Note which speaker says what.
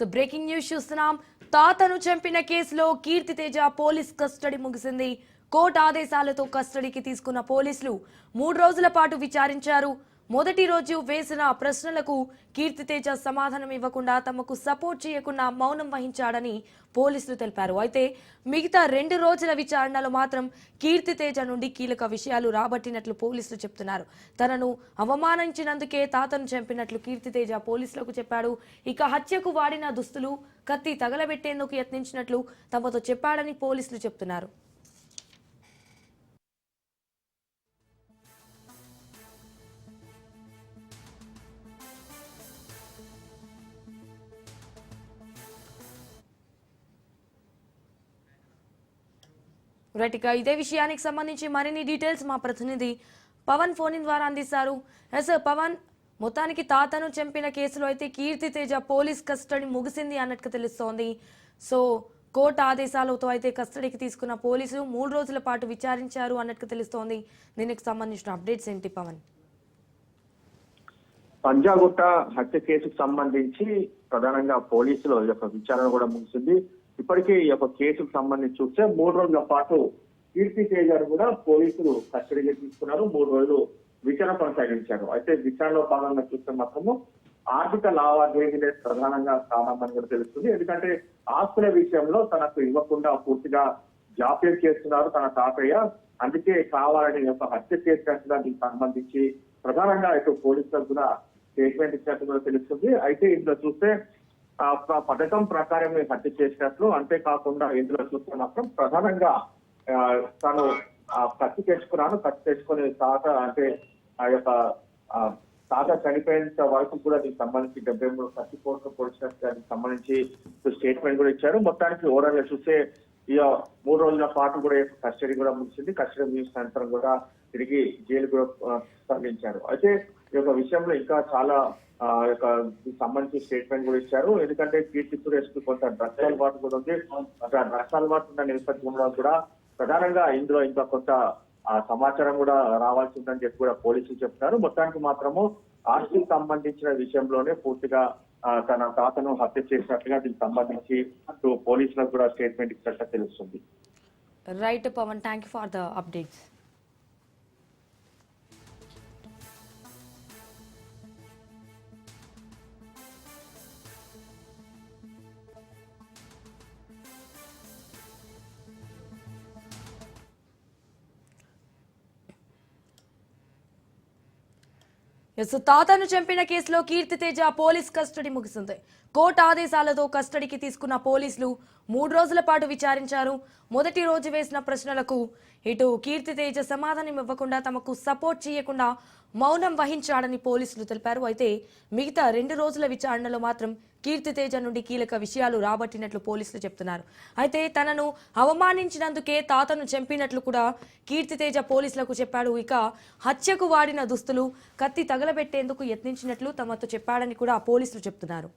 Speaker 1: So breaking news చూస్తున్నాం. తాతను చంపిన కేసులో కీర్తి తేజ పోలీస్ కస్టడీ ముగిసింది. కోర్టు ఆదేశాలతో కస్టడీకి తీసుకున్న పోలీసులు మూడు రోజుల పాటు విచారించారు. మొదటి రోజు వేసిన ప్రశ్నలకు కీర్తితేజ సమాధానం ఇవ్వకుండా తమకు సపోర్ట్ చేయకుండా మౌనం వహించాడని పోలీసులు తెలిపారు. అయితే మిగతా రెండు రోజుల విచారణలో మాత్రం కీర్తితేజ నుండి కీలక విషయాలు రాబట్టినట్లు పోలీసులు చెప్తున్నారు. తనను అవమానించినందుకే తాతను చంపినట్లు కీర్తితేజ పోలీసులకు చెప్పాడు. ఇక హత్యకు వాడిన దుస్తులు కత్తి తగలబెట్టేందుకు యత్నించినట్లు తమతో చెప్పాడని పోలీసులు చెప్తున్నారు. రైట్ ఇదే విషయానికి సంబంధించి మరిన్ని డీటెయిల్స్ మా ప్రతినిధి పవన్ ఫోన్ ద్వారా అందిస్తారు. ఎస్ పవన్ మొత్తానికి తాతను చంపిన కేసులో అయితే కీర్తి తేజ పోలీస్ కస్టడీ ముగిసింది అన్నట్టుగా తెలుస్తోంది. సో కోర్టు ఆదేశాలతో అయితే కస్టడీకి తీసుకున్న పోలీసులు మూడు రోజుల పాటు విచారించారు అన్నట్టు తెలుస్తోంది. దీనికి సంబంధించిన అప్డేట్స్ ఏంటి పవన్?
Speaker 2: పంజాగుట్ట హత్య కేసుకు సంబంధించి ప్రధానంగా పోలీసులు యొక్క విచారణ కూడా ముగిసింది. ఇప్పటికే ఈ యొక్క కేసుకు సంబంధించి చూస్తే మూడు రోజుల పాటు కీర్తి తేజారు కూడా పోలీసులు కస్టడీగా తీసుకున్నారు. మూడు రోజులు విచారణ కొనసాగించారు. అయితే విచారణలో భాగంగా చూస్తే మాత్రము ఆర్థిక లావాదేవీలే ప్రధానంగా కారణమని కూడా తెలుస్తుంది. ఎందుకంటే ఆస్తుల విషయంలో తనకు ఇవ్వకుండా పూర్తిగా జాప్యం చేస్తున్నారు తన తాతయ్య. అందుకే కావాలని యొక్క హత్య చేసినట్టుగా దీనికి సంబంధించి ప్రధానంగా ఇటు పోలీసులకు కూడా స్టేట్మెంట్ ఇచ్చినట్టు కూడా తెలుస్తుంది. అయితే ఇందులో చూస్తే పథకం ప్రకారం హత్య చేసినట్లు అంతేకాకుండా ఇందులో చూస్తే మాత్రం ప్రధానంగా తను ఆ తెచ్చుకున్నాను ఖర్చు తెచ్చుకుని తాత అంటే ఆ యొక్క తాత చనిపోయేంత వరకు కూడా దీనికి సంబంధించి డెబ్బై మూడు ఖర్చు కోట్లు పొడిచినట్టు దానికి సంబంధించి స్టేట్మెంట్ కూడా ఇచ్చారు. మొత్తానికి ఓవరాల్గా చూస్తే ఇక మూడు రోజుల పాటు కూడా కస్టడీ కూడా ముగిసింది. కస్టడీ ముగిసిన అనంతరం కూడా తిరిగి జైలు కూడా తరలించారు. అయితే ఈ యొక్క విషయంలో ఇంకా చాలా ఆ యొక్క దీనికి సంబంధించి స్టేట్మెంట్ కూడా ఇచ్చారు. ఎందుకంటే కీర్తి సురేష్ కొంత డ్రగ్స్ అలవాటు కూడా ఉంది. ఆ డ్రగ్స్ అలవాటు ఉన్న నేపథ్యంలో కూడా ప్రధానంగా ఇందులో ఇంకా కొంత సమాచారం కూడా రావాల్సి ఉందని చెప్పి కూడా పోలీసులు చెప్తున్నారు మొత్తానికి మాత్రము ఆస్తికి సంబంధించిన విషయంలోనే పూర్తిగా తన తాతను హత్య చేసినట్లుగా దీనికి సంబంధించి పోలీసులకు కూడా స్టేట్మెంట్ ఇచ్చినట్టు తెలుస్తుంది.
Speaker 1: Right Pavan thank you for the updates yes తాతను చంపిన కేసులో కీర్తి తేజ పోలీస్ కస్టడీ ముగిసింది. కోర్టు ఆదేశాలతో కస్టడీకి తీసుకున్న పోలీసులు మూడు రోజుల పాటు విచారించారు. మొదటి రోజు వేసిన ప్రశ్నలకు ఇటు కీర్తి తేజ సమాధానం ఇవ్వకుండా తమకు సపోర్ట్ చేయకుండా మౌనం వహించాడని పోలీసులు తెలిపారు. అయితే మిగతా రెండు రోజుల విచారణలో మాత్రం కీర్తి తేజ నుండి కీలక విషయాలు రాబట్టినట్లు పోలీసులు చెప్తున్నారు. అయితే తనను అవమానించినందుకే తాతను చంపినట్లు కూడా కీర్తి తేజ పోలీసులకు చెప్పాడు. ఇక హత్యకు వాడిన దుస్తులు కత్తి తగలబెట్టేందుకు యత్నించినట్లు తమతో చెప్పాడని కూడా పోలీసులు చెప్తున్నారు.